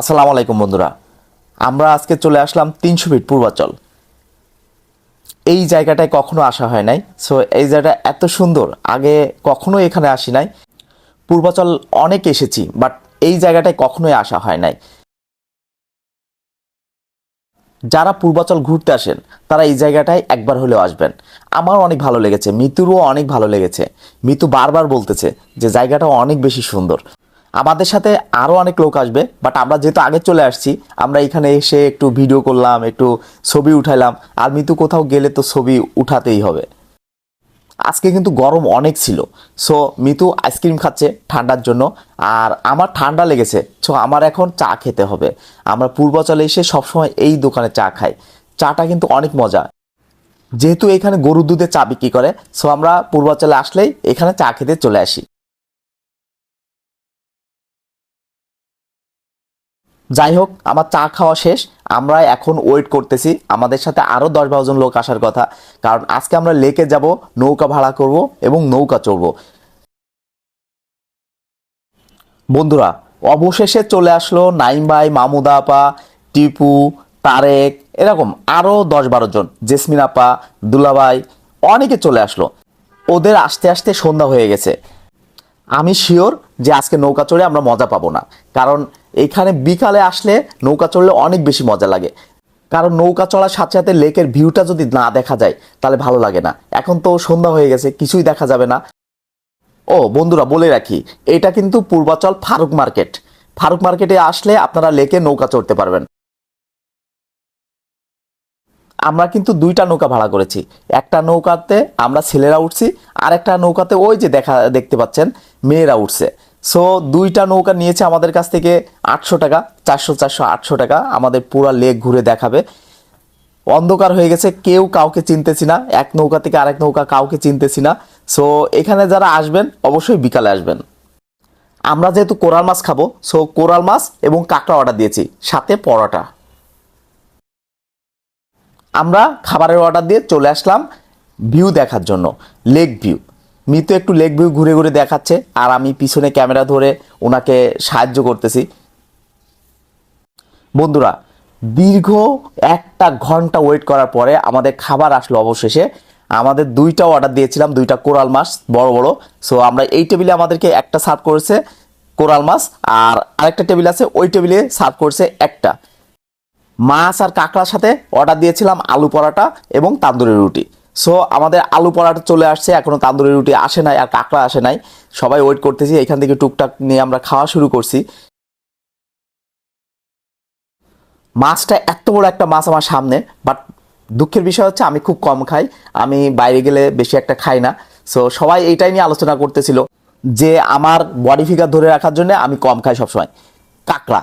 আসসালামু আলাইকুম বন্ধুরা। আমরা আজকে চলে আসলাম তিনশো ফিট পূর্বাচল। এই জায়গাটায় কখনো আসা হয় নাই। সো এই জায়গাটা এত সুন্দর, আগে কখনো এখানে আসি নাই। পূর্বাচল অনেক এসেছি বাট এই জায়গাটায় কখনোই আসা হয় নাই। যারা পূর্বাচল ঘুরতে আসেন, তারা এই জায়গাটায় একবার হলেও আসবেন। আমার অনেক ভালো লেগেছে, মিতুরও অনেক ভালো লেগেছে। মিতু বারবার বলতেছে যে জায়গাটা অনেক বেশি সুন্দর। আমাদের সাথে আরও অনেক লোক আসবে বাট আমরা যেহেতু আগে চলে আসছি, আমরা এখানে এসে একটু ভিডিও করলাম, একটু ছবি উঠাইলাম। আর মিতু কোথাও গেলে তো ছবি উঠাতেই হবে। আজকে কিন্তু গরম অনেক ছিল। সো মিতু আইসক্রিম খাচ্ছে ঠান্ডার জন্য। আর আমার ঠান্ডা লেগেছে সো আমার এখন চা খেতে হবে। আমরা পূর্বাচলে এসে সবসময় এই দোকানে চা খাই। চাটা কিন্তু অনেক মজা। যেহেতু এখানে গরুর দুধে চা বিক্রি করে সো আমরা পূর্বাচলে আসলেই এখানে চা খেতে চলে আসি। যাই হোক, আমার চা খাওয়া শেষ। আমরা এখন ওয়েট করতেছি। আমাদের সাথে আরও দশ বারো জন লোক আসার কথা। কারণ আজকে আমরা লেকে যাব, নৌকা ভাড়া করব এবং নৌকা চড়ব। বন্ধুরা, অবশেষে চলে আসলো নাইম ভাই, মামুদা আপা, টিপু, তারেক, এরকম আরও দশ বারো জন। জেসমিন আপা দুলাভাই অনেকে চলে আসলো। ওদের আসতে আসতে সন্ধ্যা হয়ে গেছে। আমি শিওর যে আজকে নৌকা চড়ে আমরা মজা পাবো না। কারণ এখানে বিকালে আসলে নৌকা চড়লে অনেক বেশি মজা লাগে। কারণ নৌকা চড়ার সাথে সাথে লেকের ভিউটা যদি না দেখা যায়, তাহলে ভালো লাগে না। এখন তো সন্ধ্যা হয়ে গেছে, কিছুই দেখা যাবে না। ও, বন্ধুরা, বলে রাখি, এটা কিন্তু পূর্বাচল ফারুক মার্কেট। ফারুক মার্কেটে আসলে আপনারা লেকে নৌকা চড়তে পারবেন। আমরা কিন্তু দুইটা নৌকা ভাড়া করেছি। একটা নৌকাতে আমরা ছেলেরা উঠছি আর একটা নৌকাতে ওই যে দেখা, দেখতে পাচ্ছেন, মেয়েরা উঠছে। সো দুইটা নৌকা নিয়েছে আমাদের কাছ থেকে আটশো টাকা, চারশো চারশো, আটশো টাকা আমাদের পুরা লেক ঘুরে দেখাবে। অন্ধকার হয়ে গেছে, কেউ কাউকে চিনতেছি না, এক নৌকা থেকে আরেক নৌকা কাউকে চিনতেছি না। সো এখানে যারা আসবেন, অবশ্যই বিকালে আসবেন। আমরা যেহেতু কোরাল মাছ খাব সো কোরাল মাছ এবং কাঁকড়া অর্ডার দিয়েছি, সাথে পরোটা। আমরা খাবারের অর্ডার দিয়ে চলে আসলাম ভিউ দেখার জন্য লেক ভিউ মিতু একটু লেক ভিউ ঘুরে ঘুরে দেখাচ্ছে, আর আমি পিছনে ক্যামেরা ধরে ওনাকে সাহায্য করতেছি। বন্ধুরা, দীর্ঘ একটা ঘণ্টা ওয়েট করার পরে আমাদের খাবার আসলো অবশেষে। আমাদের দুইটা অর্ডার দিয়েছিলাম, দুইটা কোরাল মাছ, বড় বড়। সো আমরা এই টেবিলে আমাদেরকে একটা সার্ভ করেছে কোরাল মাছ, আর আরেকটা টেবিল আছে, ওই টেবিলে সার্ভ করছে একটা। মাছ আর কাঁকড়ার সাথে অর্ডার দিয়েছিলাম আলু পরাটা এবং তান্দুরি রুটি। সো আমাদের আলু পরাটা চলে আসছে, এখনও তান্দুরি রুটি আসে নাই আর কাঁকড়া আসে নাই। সবাই ওয়েট করতেছি, এখান থেকে টুকটাক নিয়ে আমরা খাওয়া শুরু করছি। মাছটা এত বড় একটা মাছ আমার সামনে বাট দুঃখের বিষয় হচ্ছে আমি খুব কম খাই, আমি বাইরে গেলে বেশি একটা খাই না। সো সবাই এইটাই নিয়ে আলোচনা করতেছিল যে আমার বডি ফিগার ধরে রাখার জন্য আমি কম খাই সবসময়। কাঁকড়া।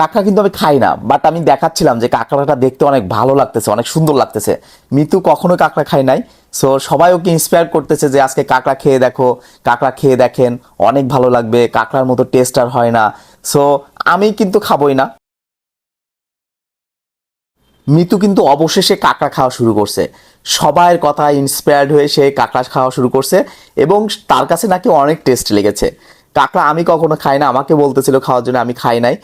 কাঁকড়া কিন্তু আমি খাই না বাট আমি দেখাচ্ছিলাম যে কাঁকড়াটা দেখতে অনেক ভালো লাগতেছে, অনেক সুন্দর লাগতেছে। মিতু কখনো কাঁকড়া খাই নাই। সো সবাই ওকে ইন্সপায়ার করতেছে যে আজকে কাঁকড়া খেয়ে দেখো, কাঁকড়া খেয়ে দেখেন, অনেক ভালো লাগবে, কাঁকড়ার মতো টেস্ট আর হয় না। সো আমি কিন্তু খাবোই না। মিতু কিন্তু অবশেষে কাঁকড়া খাওয়া শুরু করছে। সবাইয়ের কথা ইন্সপায়ার্ড হয়ে সে কাঁকড়া খাওয়া শুরু করছে এবং তার কাছে নাকি অনেক টেস্ট লেগেছে। কাঁকড়া আমি কখনো খাই না, আমাকে বলতেছিল খাওয়ার জন্য আমি খাই নাই।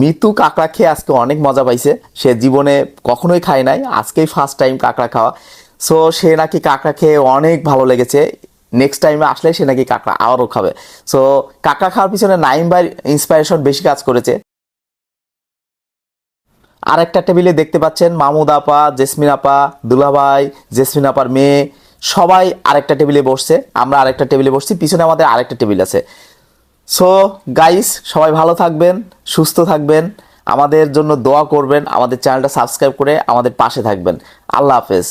মিতু কাঁকড়া খেয়ে আজকে অনেক মজা পাইছে। সে জীবনে কখনোই খায় নাই, আজকেই ফার্স্ট টাইম কাঁকড়া খাওয়া। সো সে নাকি কাঁকড়া খেয়ে অনেক ভালো লেগেছে। নেক্সট টাইমে আসলে সে নাকি কাঁকড়া আরও খাবে। সো কাঁকড়া খাওয়ার পিছনে নাইম ভাই ইন্সপায়ারেশন বেশি কাজ করেছে। আর একটা টেবিলে দেখতে পাচ্ছেন মামুদ আপা, জেসমিন আপা দুলাভাই জেসমিন আপার মেয়ে। সবাই আরেকটা টেবিলে বসছে। আমরা আরেকটা টেবিলে বসছি, পিছনে আমাদের আরেকটা টেবিল আছে। সো গাইস সবাই ভালো থাকবেন, সুস্থ থাকবেন, আমাদের জন্য দোয়া করবেন, আমাদের চ্যানেলটা সাবস্ক্রাইব করে আমাদের পাশে থাকবেন। আল্লাহ হাফেজ।